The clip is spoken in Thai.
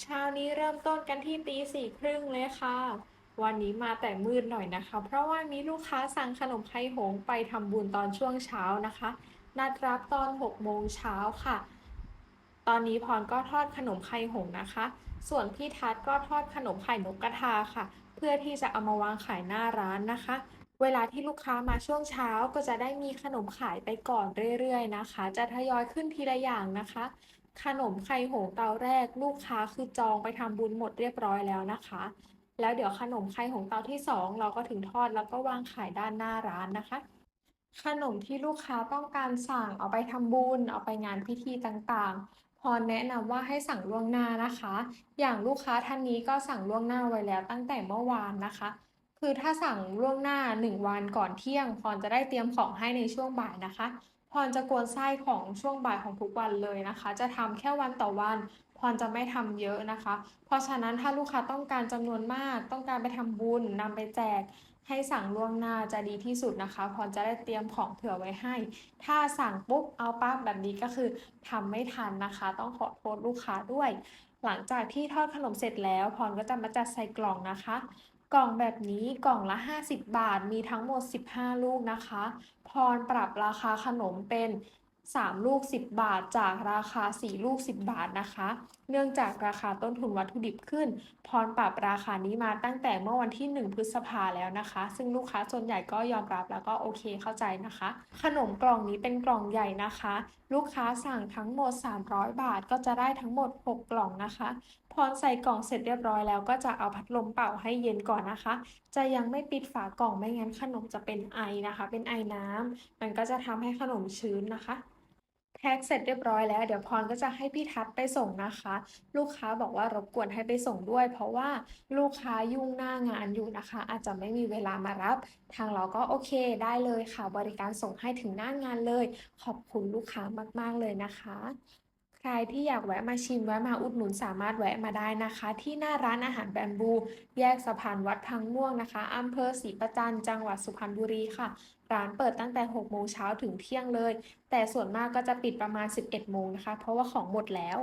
เช้านี้เริ่มต้นกันที่ตีสี่ครึ่งเลยค่ะ วันนี้มาแต่มืดหน่อยนะคะ เพราะว่ามีลูกค้าสั่งขนมไข่หงไปทำบุญตอนช่วงเช้านะคะ นัดรับตอน6โมงเช้าค่ะ ตอนนี้พรก็ทอดขนมไข่หงนะคะ ส่วนพี่ทัศก็ทอดขนมไข่นกกระทาค่ะ เพื่อที่จะเอามาวางขายหน้าร้านนะคะ เวลาที่ลูกค้ามาช่วงเช้าก็จะได้มีขนมขายไปก่อนเรื่อยๆนะคะ จะทยอยขึ้นทีละอย่างนะคะ ขนมไข่หงเตาแรก ลูกค้าคือจองไปทำบุญหมดเรียบร้อยแล้วนะคะ แล้วเดี๋ยวขนมไข่หงเตาที่สองเราก็ถึงทอดแล้วก็วางขายด้านหน้าร้านนะคะ ขนมที่ลูกค้าต้องการสั่งเอาไปทำบุญเอาไปงานพิธีต่างๆ พรแนะนำว่าให้สั่งล่วงหน้านะคะ อย่างลูกค้าท่านนี้ก็สั่งล่วงหน้าไว้แล้วตั้งแต่เมื่อวานนะคะคือถ้าสั่งล่วงหน้า 1 วันก่อนเที่ยง พรจะได้เตรียมของให้ในช่วงบ่ายนะคะ พรจะกวนไส้ของช่วงบ่ายของทุกวันเลยนะคะ จะทำแค่วันต่อวันพรจะไม่ทำเยอะนะคะ เพราะฉะนั้นถ้าลูกค้าต้องการจำนวนมาก ต้องการไปทำบุญนำไปแจก ให้สั่งล่วงหน้าจะดีที่สุดนะคะ พรจะได้เตรียมของเผื่อไว้ให้ ถ้าสั่งปุ๊บเอาปั๊บแบบนี้ก็คือทำไม่ทันนะคะ ต้องขอโทษลูกค้าด้วย หลังจากที่ทอดขนมเสร็จแล้ว พรก็จะมาจัดใส่กล่องนะคะ กล่องแบบนี้กล่องละ 50 บาทมีทั้งหมด 15 ลูกนะคะ พรปรับราคาขนมเป็น 3 ลูก 10 บาท จากราคา 4 ลูก 10 บาทนะคะ เนื่องจากราคาต้นทุนวัตถุดิบขึ้น พรปรับราคานี้มาตั้งแต่เมื่อวันที่ 1 พฤษภาแล้วนะคะ ซึ่งลูกค้าส่วนใหญ่ก็ยอมรับแล้วก็โอเคเข้าใจนะคะ ขนมกล่องนี้เป็นกล่องใหญ่นะคะ ลูกค้าสั่งทั้งหมด 300 บาทก็จะได้ทั้งหมด 6 กล่องนะคะพรใส่กล่องเสร็จเรียบร้อยแล้วก็จะเอาพัดลมเป่าให้เย็นก่อนนะคะ จะยังไม่ปิดฝากล่องไม่งั้นขนมจะเป็นไอนะคะ เป็นไอน้ำมันก็จะทำให้ขนมชื้นนะคะ แท็กเสร็จเรียบร้อยแล้ว เดี๋ยวพรก็จะให้พี่ทัศน์ไปส่งนะคะ ลูกค้าบอกว่ารบกวนให้ไปส่งด้วย เพราะว่าลูกค้ายุ่งหน้างานอยู่นะคะ อาจจะไม่มีเวลามารับ ทางเราก็โอเคได้เลยค่ะ บริการส่งให้ถึงหน้างานเลย ขอบคุณลูกค้ามากๆเลยนะคะ ใครที่อยากแวะมาชิมแวะมาอุดหนุนสามารถแวะมาได้นะคะ ที่หน้าร้านอาหารแบมบู แยกสะพานวัดพังม่วงนะคะอำเภอศรีประจันจังหวัดสุพรรณบุรีค่ะ ร้านเปิดตั้งแต่ 6 โมงเช้าถึงเที่ยงเลย แต่ส่วนมากก็จะปิดประมาณ 11 โมงนะคะ เพราะว่าของหมดแล้ว